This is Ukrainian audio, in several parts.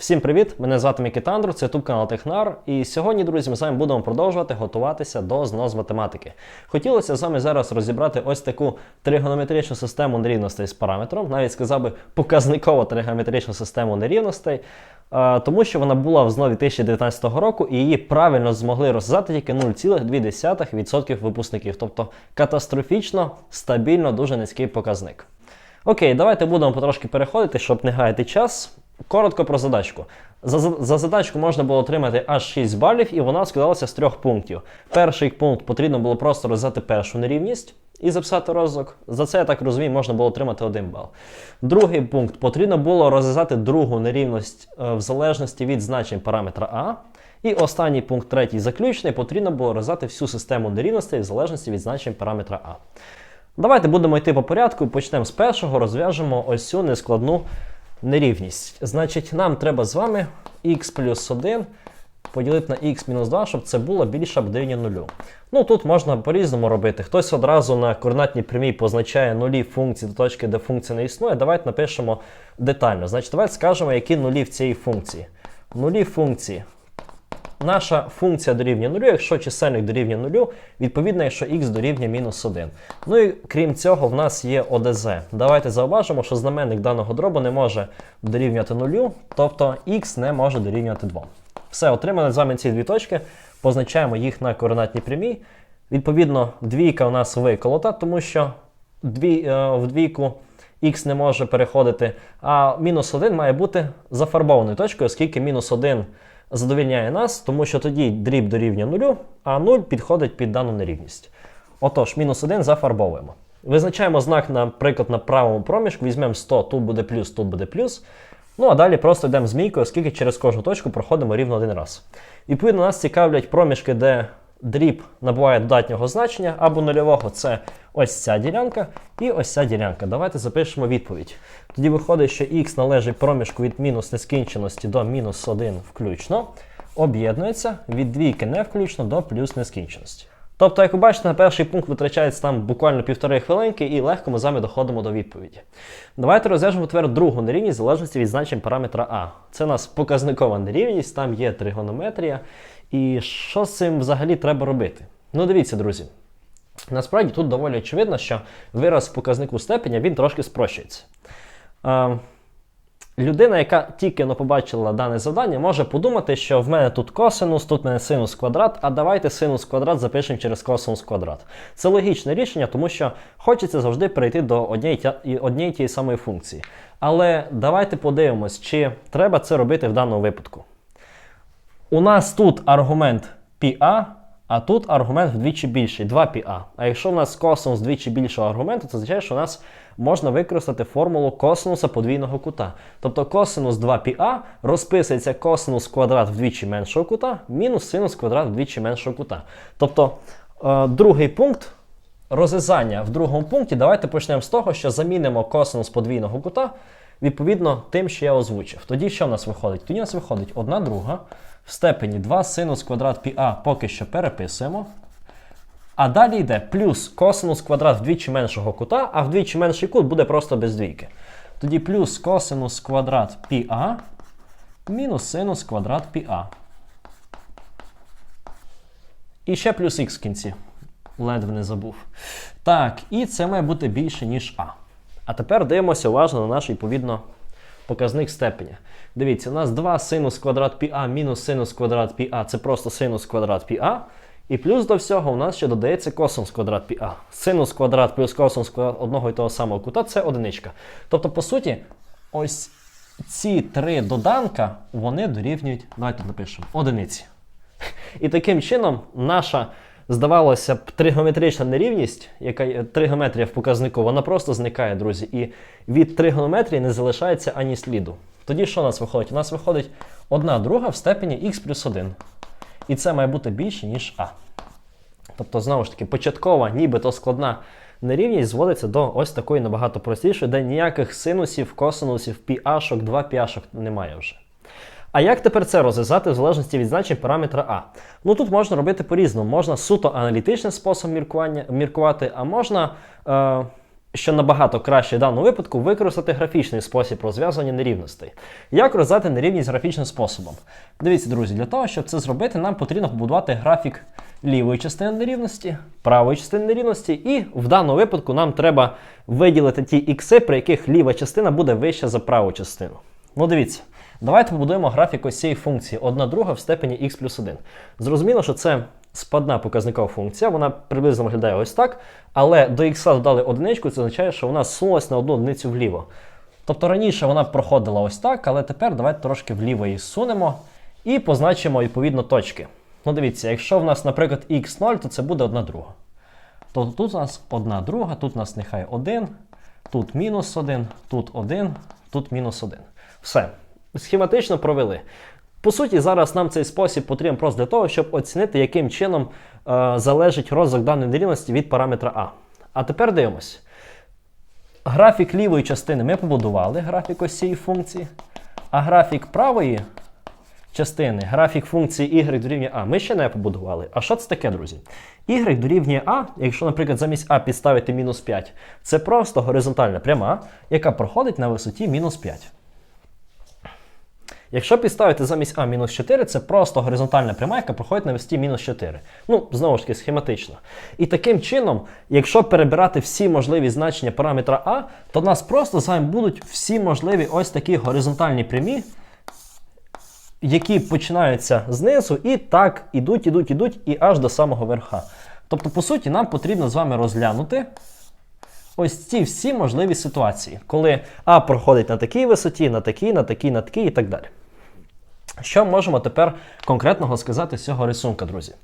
Всім привіт! Мене звати Микита це YouTube канал Технар. І сьогодні, друзі, ми з вами будемо продовжувати готуватися до знос математики. Хотілося з вами зараз розібрати ось таку тригонометричну систему нерівностей з параметром, навіть сказав би показниково тригонометричну систему нерівностей, е, тому що вона була в ЗНО 2019 року і її правильно змогли розв'язати тільки 0,2% випускників, тобто катастрофічно, стабільно, дуже низький показник. Окей, давайте будемо потрошки переходити, щоб не гаяти час. Коротко про задачку. За, за задачку можна було отримати аж 6 балів, і вона складалася з трьох пунктів. Перший пункт потрібно було просто розв'язати першу нерівність і записати розвиток. За це, я так розумію, можна було отримати 1 бал. Другий пункт потрібно було розв'язати другу нерівність е, в залежності від значень параметра А. І останній пункт, третій заключний, потрібно було розв'язати всю систему нерівностей в залежності від значень параметра А. Давайте будемо йти по порядку. Почнемо з першого, розв'яжемо ось цю нескладну нерівність. Значить, нам треба з вами х плюс 1 поділити на х мінус 2, щоб це було більше або дорівнює нулю. Ну тут можна по-різному робити. Хтось одразу на координатній прямій позначає нулі функції до точки, де функція не існує. Давайте напишемо детально. Значить, давайте скажемо, які нулі в цій функції. Нулі функції. Наша функція дорівнює нулю, якщо чисельник дорівнює нулю, відповідно, якщо х дорівнює мінус 1. Ну і крім цього, в нас є ОДЗ. Давайте зауважимо, що знаменник даного дробу не може дорівнювати нулю, тобто х не може дорівнювати 2. Все, отримали з вами ці дві точки, позначаємо їх на координатній прямій. Відповідно, двійка у нас виколота, тому що дві, е, в двійку х не може переходити, а мінус 1 має бути зафарбованою точкою, оскільки мінус 1 задовільняє нас, тому що тоді дріб дорівнює нулю, а 0 підходить під дану нерівність. Отож, мінус 1 зафарбовуємо. Визначаємо знак, наприклад, на правому проміжку, візьмемо 100, тут буде плюс, тут буде плюс. Ну а далі просто йдемо змійкою, оскільки через кожну точку проходимо рівно один раз. І Відповідно, нас цікавлять проміжки, де дріб набуває додатнього значення або нульового це ось ця ділянка і ось ця ділянка. Давайте запишемо відповідь. Тоді виходить, що х належить проміжку від мінус нескінченості до мінус 1 включно, об'єднується від двійки не включно до плюс нескінченості. Тобто, як ви бачите, на перший пункт витрачається там буквально півтори хвилинки, і легко ми з вами доходимо до відповіді. Давайте розв'яжемо тепер другу нерівність в залежності від значень параметра А. Це у нас показникова нерівність, там є тригонометрія. І що з цим взагалі треба робити? Ну, дивіться, друзі. Насправді тут доволі очевидно, що вираз показнику степеня він трошки спрощується. Людина, яка тільки не побачила дане завдання, може подумати, що в мене тут косинус, тут в мене синус квадрат, а давайте синус квадрат запишемо через косинус квадрат. Це логічне рішення, тому що хочеться завжди перейти до однієї, тієї самої функції. Але давайте подивимось, чи треба це робити в даному випадку. У нас тут аргумент πa, а тут аргумент вдвічі більший 2πa. А якщо в нас косинус вдвічі більшого аргументу, це означає, що у нас можна використати формулу косинуса подвійного кута. Тобто косинус 2πa розписується косинус квадрат вдвічі меншого кута, мінус синус квадрат вдвічі меншого кута. Тобто е, другий пункт розв'язання в другому пункті, давайте почнемо з того, що замінимо косинус подвійного кута відповідно тим, що я озвучив. Тоді що в нас виходить? Тоді у нас виходить 1 друга степені 2 синус квадрат піа поки що переписуємо. А далі йде плюс косинус квадрат вдвічі меншого кута, а вдвічі менший кут буде просто без двійки. Тоді плюс косинус квадрат піа мінус синус квадрат піа. І ще плюс х в кінці. Ледве не забув. Так, і це має бути більше, ніж А. А тепер дивимося уважно на наш відповідно показник степені. Дивіться, у нас 2 синус квадрат піа мінус синус квадрат піа, це просто синус квадрат піа. І плюс до всього у нас ще додається косинус квадрат піа. Синус квадрат плюс косинус квадрат одного і того самого кута це одиничка. Тобто, по суті, ось ці три доданка вони дорівнюють, давайте напишемо, одиниці. І таким чином наша. Здавалося б, тригонометрична нерівність, яка тригонометрія в показнику, вона просто зникає, друзі. І від тригонометрії не залишається ані сліду. Тоді що у нас виходить? У нас виходить одна друга в степені х плюс 1. І це має бути більше, ніж А. Тобто, знову ж таки, початкова, нібито складна нерівність зводиться до ось такої набагато простішої, де ніяких синусів, косинусів, піашок, 2 піашок немає вже. А як тепер це розв'язати в залежності від значень параметра А? Ну тут можна робити по-різному. Можна суто аналітичним способом міркування, міркувати, а можна е, що набагато краще в даному випадку використати графічний спосіб розв'язування нерівностей. Як розв'язати нерівність графічним способом? Дивіться, друзі, для того, щоб це зробити, нам потрібно побудувати графік лівої частини нерівності, правої частини нерівності, і в даному випадку нам треба виділити ті ікси, при яких ліва частина буде вища за праву частину. Ну, дивіться. Давайте побудуємо графік ось цієї функції 1 друга в степені x плюс 1. Зрозуміло, що це спадна показникова функція, вона приблизно виглядає ось так, але до x додали одиничку, це означає, що вона сунулась на одну одиницю вліво. Тобто раніше вона проходила ось так, але тепер давайте трошки вліво її сунемо і позначимо відповідно точки. Ну дивіться, якщо в нас, наприклад, x0, то це буде 1 друга. Тобто тут у нас 1 друга, тут у нас нехай 1, тут мінус 1, тут 1, тут мінус 1. Все. Схематично провели. По суті, зараз нам цей спосіб потрібен просто для того, щоб оцінити, яким чином е, залежить розвиток даної нерівності від параметра А. А тепер дивимось. Графік лівої частини ми побудували, графік ось функції. А графік правої частини, графік функції y дорівнює А, ми ще не побудували. А що це таке, друзі? Y дорівнює А, якщо, наприклад, замість А підставити мінус 5, це просто горизонтальна пряма, яка проходить на висоті мінус 5. Якщо підставити замість А мінус 4, це просто горизонтальна пряма, яка проходить на висоті мінус 4. Ну, знову ж таки, схематично. І таким чином, якщо перебирати всі можливі значення параметра А, то в нас просто з вами будуть всі можливі ось такі горизонтальні прямі, які починаються знизу і так ідуть, ідуть, ідуть і аж до самого верха. Тобто, по суті, нам потрібно з вами розглянути. Ось ці всі можливі ситуації, коли А проходить на такій висоті, на такій, на такій, на такій і так далі. Що можемо тепер конкретного сказати з цього рисунка, друзі?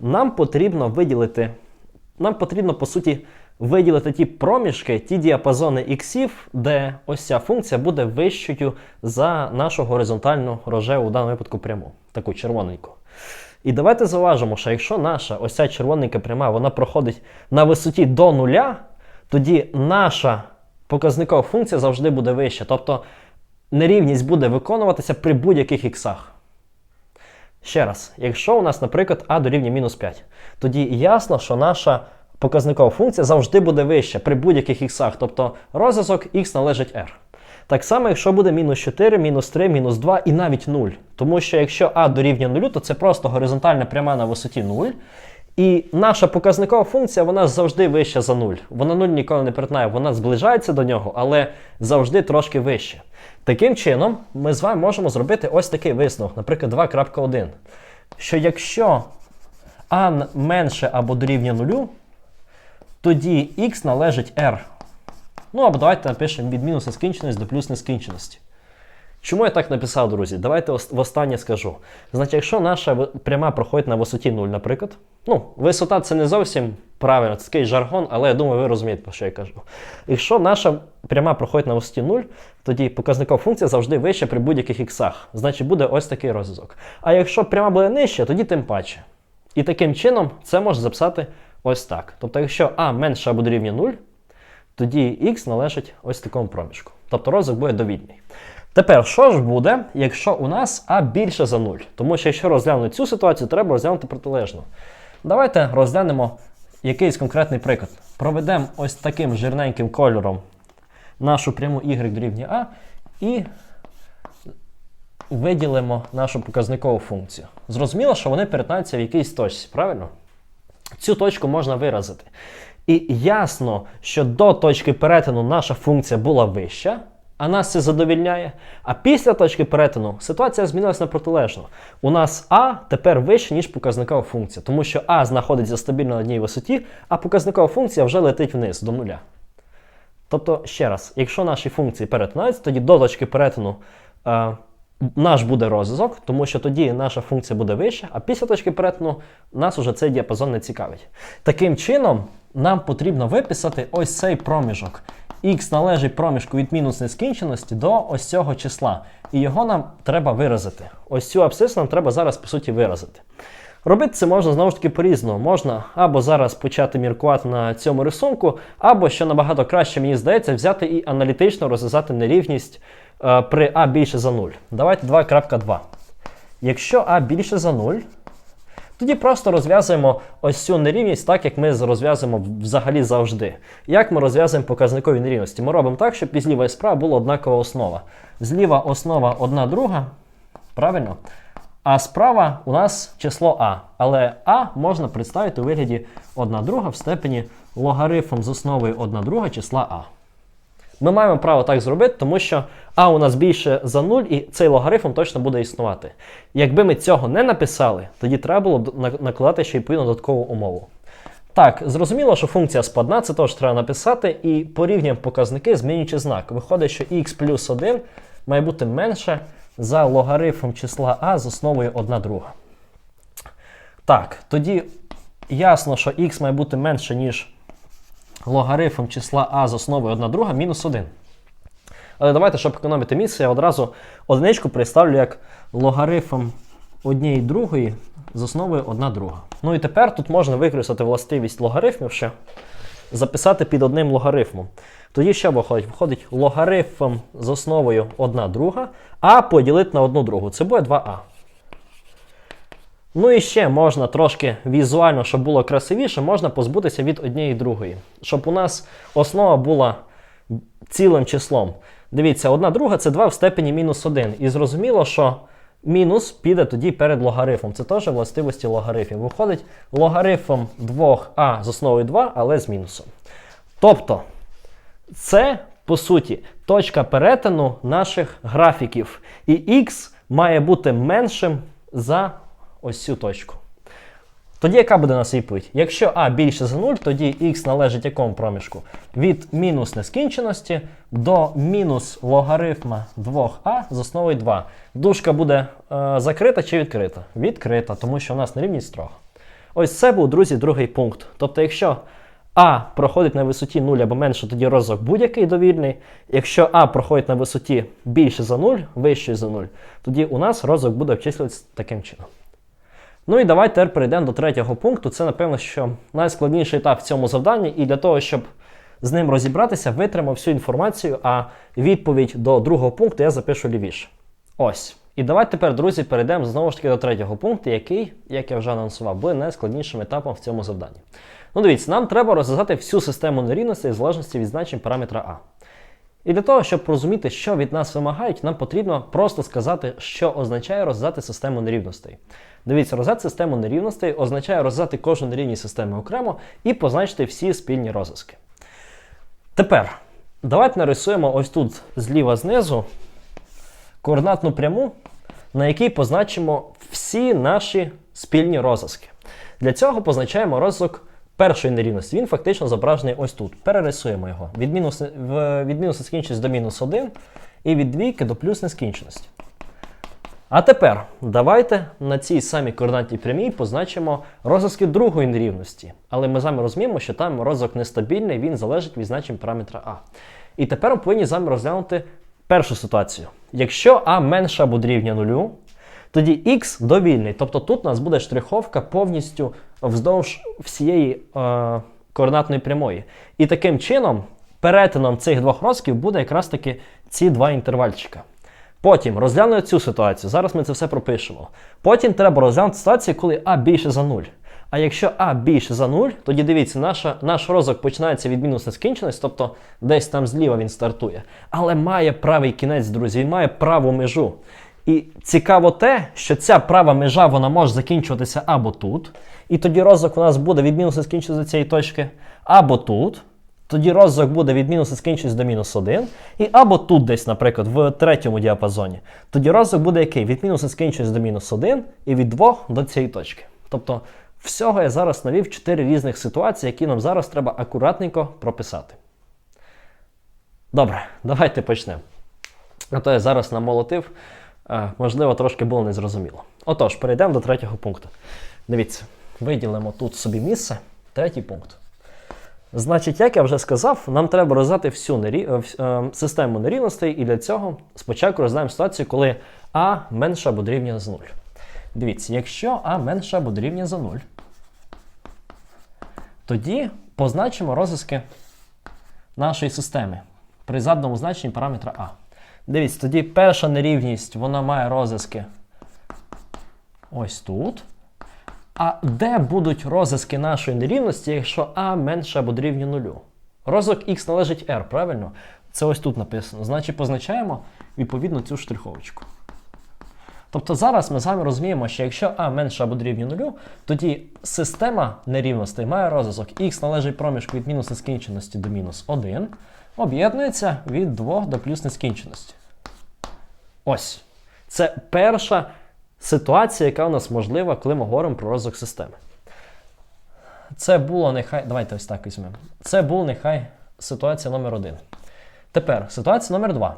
Нам потрібно виділити, нам потрібно, по суті, виділити ті проміжки, ті діапазони іксів, де ось ця функція буде вищою за нашу горизонтальну рожеву, в даному випадку пряму, таку червоненьку. І давайте зауважимо, що якщо наша ось ця червоненька пряма вона проходить на висоті до нуля, тоді наша показникова функція завжди буде вища. Тобто нерівність буде виконуватися при будь-яких іксах. Ще раз, якщо у нас, наприклад, а дорівнює мінус 5, тоді ясно, що наша показникова функція завжди буде вища при будь-яких іксах, тобто розв'язок х належить r. Так само, якщо буде мінус 4, мінус 3, мінус 2 і навіть 0. Тому що якщо а дорівнює 0, то це просто горизонтальна пряма на висоті 0. І наша показникова функція вона завжди вища за 0. Вона 0 ніколи не перетинає, вона зближається до нього, але завжди трошки вище. Таким чином, ми з вами можемо зробити ось такий висновок, наприклад, 2.1. Що якщо n менше або дорівнює 0, тоді x належить r. Ну або давайте напишемо від мінус нескінченості до плюс нескінченості. Чому я так написав, друзі? Давайте востаннє скажу. Значить, якщо наша пряма проходить на висоті 0, наприклад, ну, висота це не зовсім правильно, це такий жаргон, але я думаю, ви розумієте, про що я кажу. Якщо наша пряма проходить на висоті 0, тоді показникова функція завжди вища при будь-яких іксах. Значить, буде ось такий розв'язок. А якщо пряма буде нижча, тоді тим паче. І таким чином це можна записати ось так. Тобто, якщо А менше або дорівнює 0, тоді х належить ось такому проміжку. Тобто розвиток буде довільний. Тепер, що ж буде, якщо у нас А більше за 0? Тому що якщо розглянути цю ситуацію, треба розглянути протилежно. Давайте розглянемо якийсь конкретний приклад. Проведемо ось таким жирненьким кольором нашу пряму y дорівнює А і виділимо нашу показникову функцію. Зрозуміло, що вони перетинаються в якійсь точці, правильно? Цю точку можна виразити. І ясно, що до точки перетину наша функція була вища а нас це задовільняє. А після точки перетину ситуація змінилася на протилежну. У нас А тепер вище, ніж показникова функція, тому що А знаходиться стабільно на одній висоті, а показникова функція вже летить вниз до нуля. Тобто, ще раз, якщо наші функції перетинаються, тоді до точки перетину е, наш буде розв'язок, тому що тоді наша функція буде вища, а після точки перетину нас уже цей діапазон не цікавить. Таким чином, нам потрібно виписати ось цей проміжок х належить проміжку від мінус нескінченості до ось цього числа. І його нам треба виразити. Ось цю абсцису нам треба зараз, по суті, виразити. Робити це можна знову ж таки по-різному. Можна або зараз почати міркувати на цьому рисунку, або, що набагато краще, мені здається, взяти і аналітично розв'язати нерівність е, при А більше за 0. Давайте 2.2. Якщо А більше за 0, Тоді просто розв'язуємо ось цю нерівність так, як ми розв'язуємо взагалі завжди. Як ми розв'язуємо показникові нерівності? Ми робимо так, щоб і зліва і справа була однакова основа. Зліва основа одна друга, правильно? А справа у нас число А. Але А можна представити у вигляді 1 друга в степені логарифм з основою 1 друга числа А. Ми маємо право так зробити, тому що А у нас більше за 0, і цей логарифм точно буде існувати. Якби ми цього не написали, тоді треба було б на- накладати ще відповідно додаткову умову. Так, зрозуміло, що функція складна, це теж треба написати, і порівнюємо показники, змінюючи знак. Виходить, що х плюс 1 має бути менше за логарифм числа А з основою 1 друга. Так, тоді ясно, що х має бути менше, ніж логарифм числа А з основою 1 друга мінус 1. Але давайте, щоб економити місце, я одразу одиничку представлю як логарифм однієї другої з основою 1 друга. Ну і тепер тут можна використати властивість логарифмів ще, записати під одним логарифмом. Тоді що виходить? Виходить логарифм з основою 1 друга, а поділити на 1 другу. Це буде 2а. Ну і ще можна трошки візуально, щоб було красивіше, можна позбутися від однієї другої. Щоб у нас основа була цілим числом. Дивіться, одна друга це 2 в степені мінус 1. І зрозуміло, що мінус піде тоді перед логарифмом. Це теж властивості логарифмів. Виходить логарифм 2а з основою 2, але з мінусом. Тобто, це, по суті, точка перетину наших графіків. І х має бути меншим за ось цю точку. Тоді яка буде у нас відповідь? Якщо а більше за 0, тоді х належить якому проміжку? Від мінус нескінченості до мінус логарифма 2а з основою 2. Дужка буде е, закрита чи відкрита? Відкрита, тому що у нас нерівність трьох. Ось це був, друзі, другий пункт. Тобто, якщо А проходить на висоті 0 або менше, тоді розвиток будь-який довільний. Якщо А проходить на висоті більше за 0, вище за 0, тоді у нас розвиток буде обчислюватися таким чином. Ну і давайте тепер перейдемо до третього пункту. Це, напевно, що найскладніший етап в цьому завданні, і для того, щоб з ним розібратися, витримав всю інформацію, а відповідь до другого пункту я запишу лівіше. Ось. І давайте тепер, друзі, перейдемо знову ж таки до третього пункту, який, як я вже анонсував, буде найскладнішим етапом в цьому завданні. Ну, дивіться, нам треба розв'язати всю систему нерівностей в залежності від значень параметра А. І для того, щоб розуміти, що від нас вимагають, нам потрібно просто сказати, що означає розв'язати систему нерівностей. Дивіться, розв'язати систему нерівностей означає розв'язати кожну нерівність системи окремо і позначити всі спільні розв'язки. Тепер давайте нарисуємо ось тут зліва знизу координатну пряму, на якій позначимо всі наші спільні розв'язки. Для цього позначаємо розв'язок першої нерівності. Він фактично зображений ось тут. Перерисуємо його. Від мінус, від мінус нескінченості до мінус 1 і від двійки до плюс нескінченості. А тепер давайте на цій самій координатній прямій позначимо розв'язки другої нерівності. Але ми з вами розуміємо, що там розв'язок нестабільний, він залежить від значень параметра А. І тепер ми повинні з вами розглянути першу ситуацію. Якщо А менше або дорівнює нулю, тоді х довільний. Тобто тут у нас буде штриховка повністю вздовж всієї е, координатної прямої. І таким чином, перетином цих двох розків буде якраз таки ці два інтервальчика. Потім розглянемо цю ситуацію. Зараз ми це все пропишемо. Потім треба розглянути ситуацію, коли А більше за 0. А якщо А більше за 0, тоді дивіться, наша, наш розвиток починається від мінус нескінченості, тобто десь там зліва він стартує. Але має правий кінець, друзі, він має праву межу. І цікаво те, що ця права межа вона може закінчуватися або тут. І тоді розвиток у нас буде від мінус нескінченості до цієї точки, або тут. Тоді розвиток буде від мінус нескінченості до мінус 1. І або тут десь, наприклад, в третьому діапазоні. Тоді розвиток буде який? Від мінус нескінченості до мінус 1 і від 2 до цієї точки. Тобто, всього я зараз навів 4 різних ситуації, які нам зараз треба акуратненько прописати. Добре, давайте почнемо. А то я зараз намолотив, можливо, трошки було незрозуміло. Отож, перейдемо до третього пункту. Дивіться, виділимо тут собі місце. Третій пункт. Значить, як я вже сказав, нам треба розв'язати всю нерів... е, е, систему нерівностей, і для цього спочатку розглядаємо ситуацію, коли А менше або дорівнює за 0. Дивіться, якщо А менше або дорівнює за 0, тоді позначимо розв'язки нашої системи при заданому значенні параметра А. Дивіться, тоді перша нерівність вона має розв'язки ось тут. А де будуть розв'язки нашої нерівності, якщо а менше або дорівнює нулю? Розв'язок х належить r, правильно? Це ось тут написано. Значить, позначаємо відповідно цю штриховочку. Тобто зараз ми з вами розуміємо, що якщо а менше або дорівнює нулю, тоді система нерівностей має розв'язок х належить проміжку від мінус нескінченості до мінус 1, об'єднується від 2 до плюс нескінченості. Ось. Це перша ситуація, яка у нас можлива, коли ми говоримо про розвиток системи. Це було нехай. Давайте ось так візьмемо. Це була нехай ситуація номер 1 Тепер ситуація номер 2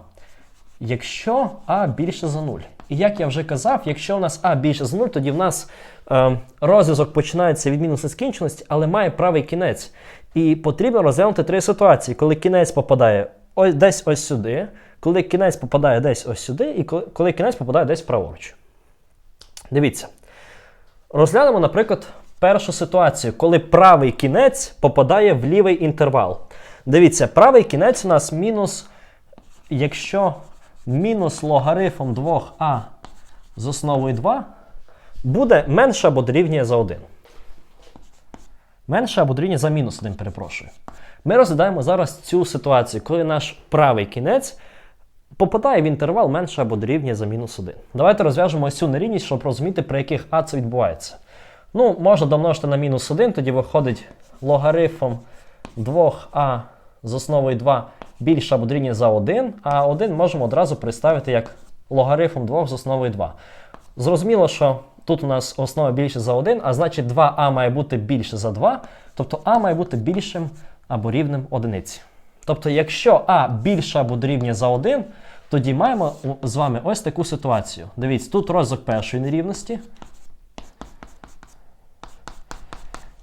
Якщо А більше за 0. І як я вже казав, якщо у нас А більше за 0, тоді в нас е, розв'язок починається від мінус нескінченості, але має правий кінець. І потрібно розглянути три ситуації, коли кінець попадає ось, десь ось сюди, коли кінець попадає десь ось сюди, і коли, коли кінець попадає десь праворуч. Дивіться. Розглянемо, наприклад, першу ситуацію, коли правий кінець попадає в лівий інтервал. Дивіться, правий кінець у нас мінус, якщо мінус логарифм 2а з основою 2 буде менше або дорівнює за 1. Менше або дорівнює за мінус 1, перепрошую. Ми розглядаємо зараз цю ситуацію, коли наш правий кінець попадає в інтервал менше або дорівнює за мінус 1. Давайте розв'яжемо ось цю нерівність, щоб розуміти, при яких а це відбувається. Ну, можна домножити на мінус 1, тоді виходить логарифм 2а з основою 2 більше або дорівнює за 1, а 1 можемо одразу представити як логарифм 2 з основою 2. Зрозуміло, що тут у нас основа більше за 1, а значить 2а має бути більше за 2, тобто а має бути більшим або рівним одиниці. Тобто, якщо а більше або дорівнює за 1, тоді маємо з вами ось таку ситуацію. Дивіться, тут розвиток першої нерівності.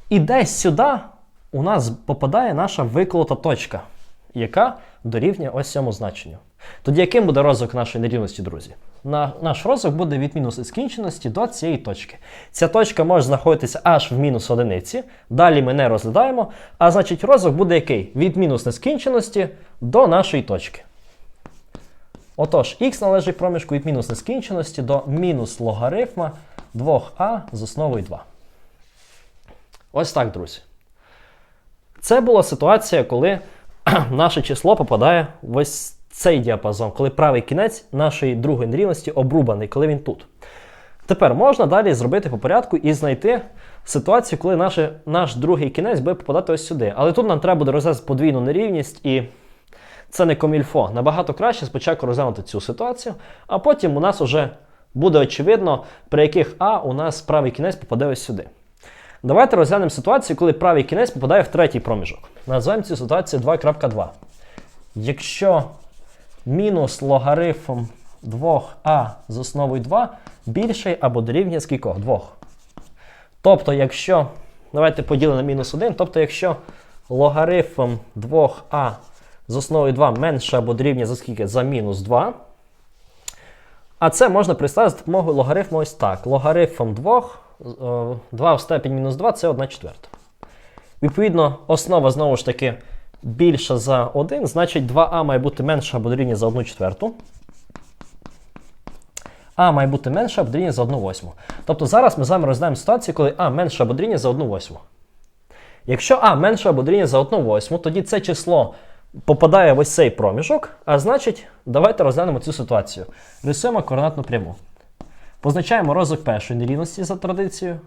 І десь сюди у нас попадає наша виколота точка, яка дорівнює ось цьому значенню. Тоді яким буде розвиток нашої нерівності, друзі? На, наш розвиток буде від мінус нескінченості до цієї точки. Ця точка може знаходитися аж в мінус одиниці. Далі ми не розглядаємо. А значить, розвиток буде який? Від мінус нескінченості до нашої точки. Отож, х належить проміжку від мінус нескінченості до мінус логарифма 2а з основою 2. Ось так, друзі. Це була ситуація, коли наше число попадає в ось цей діапазон, коли правий кінець нашої другої нерівності обрубаний, коли він тут. Тепер можна далі зробити по порядку і знайти ситуацію, коли наше, наш другий кінець буде попадати ось сюди. Але тут нам треба буде розв'язати подвійну нерівність, і це не комільфо. Набагато краще спочатку розглянути цю ситуацію, а потім у нас вже буде очевидно, при яких А у нас правий кінець попаде ось сюди. Давайте розглянемо ситуацію, коли правий кінець попадає в третій проміжок. Назвемо цю ситуацію 2.2. Якщо мінус логарифм 2а з основою 2 більший або дорівнює скількох? 2. Тобто, якщо, давайте поділимо на мінус 1, тобто, якщо логарифм 2а з основою 2 менше або дорівнює за скільки? За мінус 2. А це можна представити з допомогою логарифму ось так. Логарифм 2, 2 в степені мінус 2 це 1 четверта. Відповідно, основа знову ж таки більша за 1, значить 2а має бути менше або дорівнює за 1 четверту. А має бути менше або дорівнює за 1 восьму. Тобто зараз ми з вами розглядаємо ситуацію, коли А менше або дорівнює за 1 восьму. Якщо А менше або дорівнює за 1 восьму, тоді це число попадає в ось цей проміжок, а значить, давайте розглянемо цю ситуацію. Рисуємо координатну пряму. Позначаємо розвиток першої нерівності за традицією.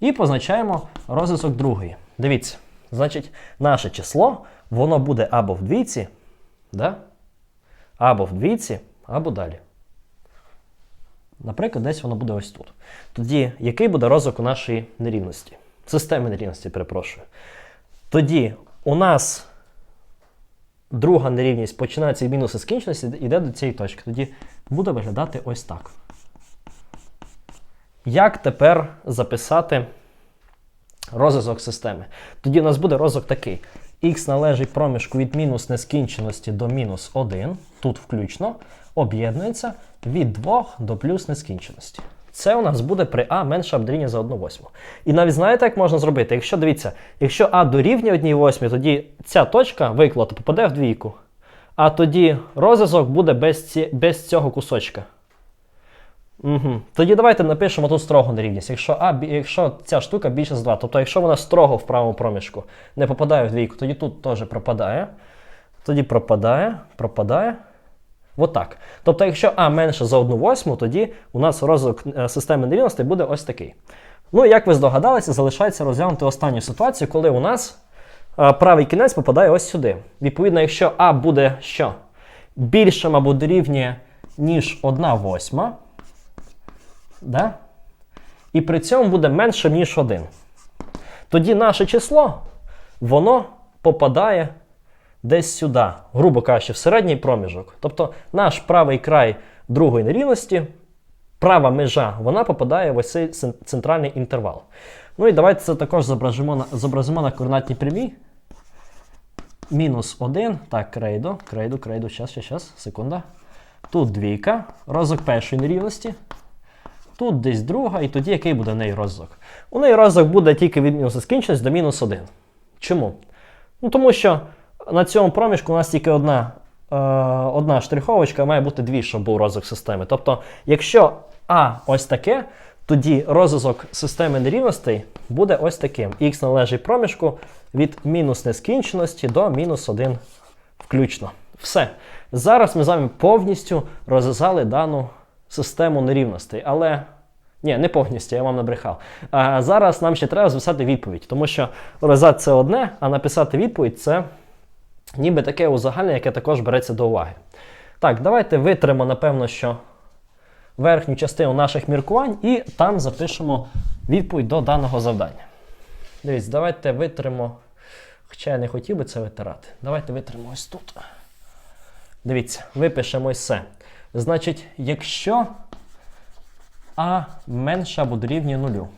І позначаємо розв'язок другої. Дивіться, значить, наше число, воно буде або в двійці, да? або в двійці, або далі. Наприклад, десь воно буде ось тут. Тоді, який буде розвиток у нашої нерівності? Системи нерівності, перепрошую. Тоді у нас друга нерівність починається від мінуса скінченості і йде до цієї точки. Тоді буде виглядати ось так. Як тепер записати розв'язок системи? Тоді у нас буде розв'язок такий. Х належить проміжку від мінус нескінченості до мінус 1, тут включно, об'єднується від 2 до плюс нескінченості. Це у нас буде при А менше або за 1 восьму. І навіть знаєте, як можна зробити? Якщо дивіться, якщо А дорівнює 1 восьмій, тоді ця точка виклада попаде в двійку. А тоді розв'язок буде без, ці, без цього кусочка. Угу. Тоді давайте напишемо тут строго нерівність. Якщо, а, якщо ця штука більше за 2, тобто якщо вона строго в правому проміжку не попадає в двійку, тоді тут теж пропадає. Тоді пропадає, пропадає. Отак. Тобто, якщо А менше за 1 восьму, тоді у нас розвиток е, системи нерівностей буде ось такий. Ну, як ви здогадалися, залишається розглянути останню ситуацію, коли у нас е, правий кінець попадає ось сюди. Відповідно, якщо А буде що? Більшим або дорівнює, ніж 1 восьма, да? і при цьому буде менше, ніж 1. Тоді наше число, воно попадає десь сюди, грубо кажучи, в середній проміжок. Тобто наш правий край другої нерівності, права межа, вона попадає в ось цей центральний інтервал. Ну і давайте це також зобразимо на, зобразимо на координатній прямій. Мінус 1. Так, крейдо, крейду, крейду, щас, щас, щас, секунда. Тут двійка, розвиток першої нерівності. Тут десь друга, і тоді який буде в неї розвиток? У неї розвиток буде тільки від мінус скінченість до мінус 1. Чому? Ну, тому що на цьому проміжку у нас тільки одна, е, одна штриховочка, має бути дві, щоб був розвиток системи. Тобто, якщо А ось таке, тоді розвиток системи нерівностей буде ось таким. Х належить проміжку від мінус нескінченості до мінус 1 включно. Все. Зараз ми з вами повністю розв'язали дану систему нерівностей. Але ні, не повністю, я вам набрехав. А зараз нам ще треба записати відповідь, тому що розв'язати це одне, а написати відповідь це ніби таке узагальнення, яке також береться до уваги. Так, давайте витримо, напевно, що верхню частину наших міркувань і там запишемо відповідь до даного завдання. Дивіться, давайте витримо. Хоча я не хотів би це витирати. Давайте витримо ось тут. Дивіться, випишемо ось це. Значить, якщо А менше або дорівнює нулю.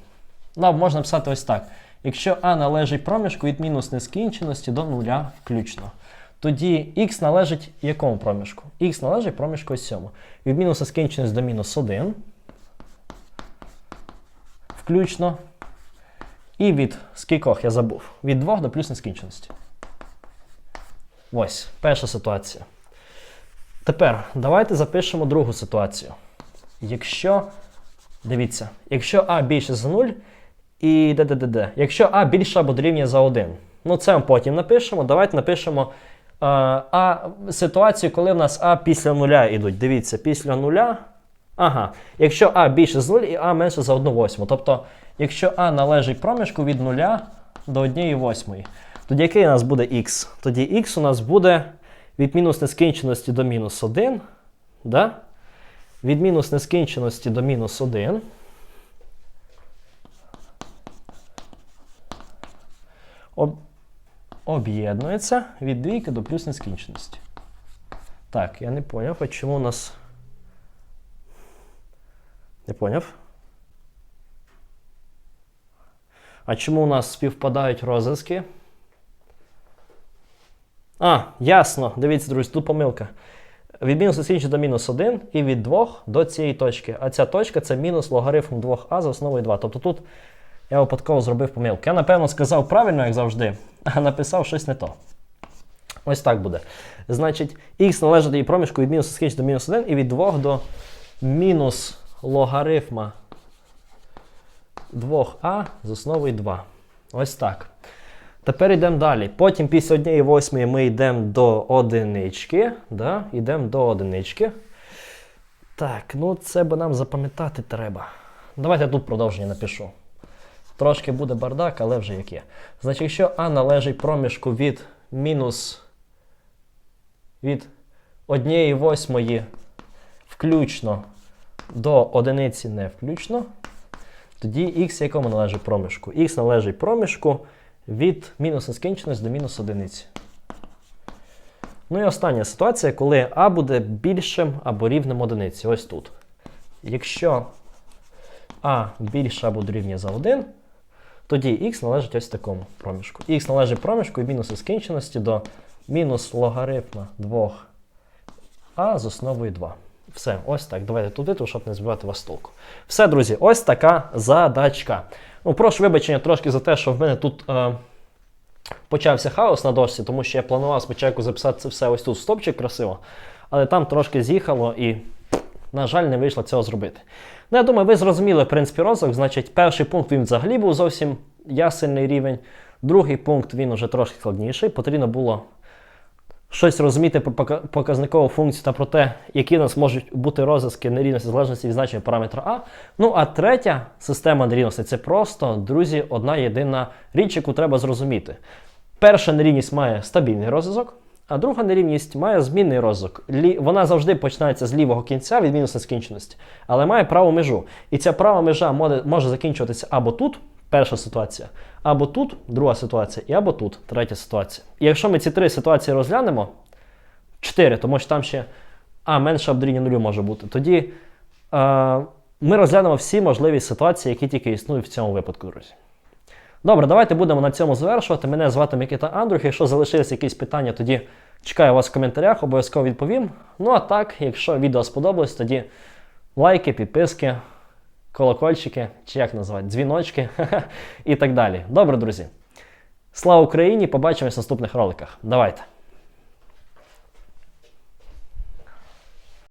Ну, можна писати ось так. Якщо А належить проміжку від мінус нескінченості до нуля включно. Тоді х належить якому проміжку? Х належить проміжку ось цьому. Від мінус нескінченості до мінус 1. Включно. І від скількох я забув? Від 2 до плюс нескінченості. Ось, перша ситуація. Тепер давайте запишемо другу ситуацію. Якщо, дивіться, якщо А більше за 0 і д-д-д-д. Якщо А більше або дорівнює за 1. Ну, це ми потім напишемо. Давайте напишемо е, а, ситуацію, коли в нас А після нуля йдуть. Дивіться, після нуля. Ага. Якщо А більше за 0 і А менше за 1 восьму. Тобто, якщо А належить проміжку від 0 до 1 восьмої, тоді який у нас буде х? Тоді х у нас буде від мінус нескінченості до мінус 1. Да? Від мінус нескінченості до мінус 1. Об... Об'єднується від двійки до плюс нескінченості. Так, я не поняв, а чому у нас. Не поняв. А чому у нас співпадають розв'язки? А, ясно. Дивіться, друзі, тут помилка. Від мінус нескінченості до мінус 1 і від 2 до цієї точки. А ця точка це мінус логарифм 2а за основою 2. Тобто тут я випадково зробив помилку. Я, напевно, сказав правильно, як завжди, а написав щось не то. Ось так буде. Значить, х належить її проміжку від мінус нескінченості до мінус 1 і від 2 до мінус логарифма 2а з основою 2. Ось так. Тепер йдемо далі. Потім після однієї восьмої ми йдемо до одинички. Да? Йдемо до одинички. Так, ну це би нам запам'ятати треба. Давайте я тут продовження напишу. Трошки буде бардак, але вже як є. Значить, якщо А належить проміжку від мінус від однієї восьмої включно до одиниці не включно, тоді х якому належить проміжку? Х належить проміжку від мінус нескінченості до мінус одиниці. Ну і остання ситуація, коли А буде більшим або рівним одиниці. Ось тут. Якщо А більше або дорівнює за 1, тоді х належить ось такому проміжку. Х належить проміжку від мінус нескінченості до мінус логарифма 2а з основою 2. Все, ось так. Давайте туди, щоб не збивати вас толку. Все, друзі, ось така задачка. Ну, прошу вибачення трошки за те, що в мене тут е, почався хаос на дошці, тому що я планував спочатку записати це все ось тут в стопчик красиво, але там трошки з'їхало і на жаль, не вийшло цього зробити. Ну, я думаю, ви зрозуміли, в принципі, розвиток. Значить, перший пункт він взагалі був зовсім ясельний рівень. Другий пункт він уже трошки складніший. Потрібно було щось розуміти про показникову функцію та про те, які у нас можуть бути розв'язки нерівності залежності від значення параметра А. Ну а третя система нерівностей це просто, друзі, одна єдина річ, яку треба зрозуміти. Перша нерівність має стабільний розв'язок, а друга нерівність має змінний розв'язок. Лі... Вона завжди починається з лівого кінця від мінуса скінченості, але має праву межу. І ця права межа може закінчуватися або тут, перша ситуація, або тут, друга ситуація, і або тут, третя ситуація. І якщо ми ці три ситуації розглянемо, чотири, тому що там ще А менше дорівнює нулю може бути, тоді е, ми розглянемо всі можливі ситуації, які тільки існують в цьому випадку, друзі. Добре, давайте будемо на цьому завершувати. Мене звати Микита Андрюх. Якщо залишились якісь питання, тоді чекаю вас в коментарях, обов'язково відповім. Ну а так, якщо відео сподобалось, тоді лайки, підписки, колокольчики, чи як називати, дзвіночки і так далі. Добре, друзі. Слава Україні! Побачимось в наступних роликах. Давайте!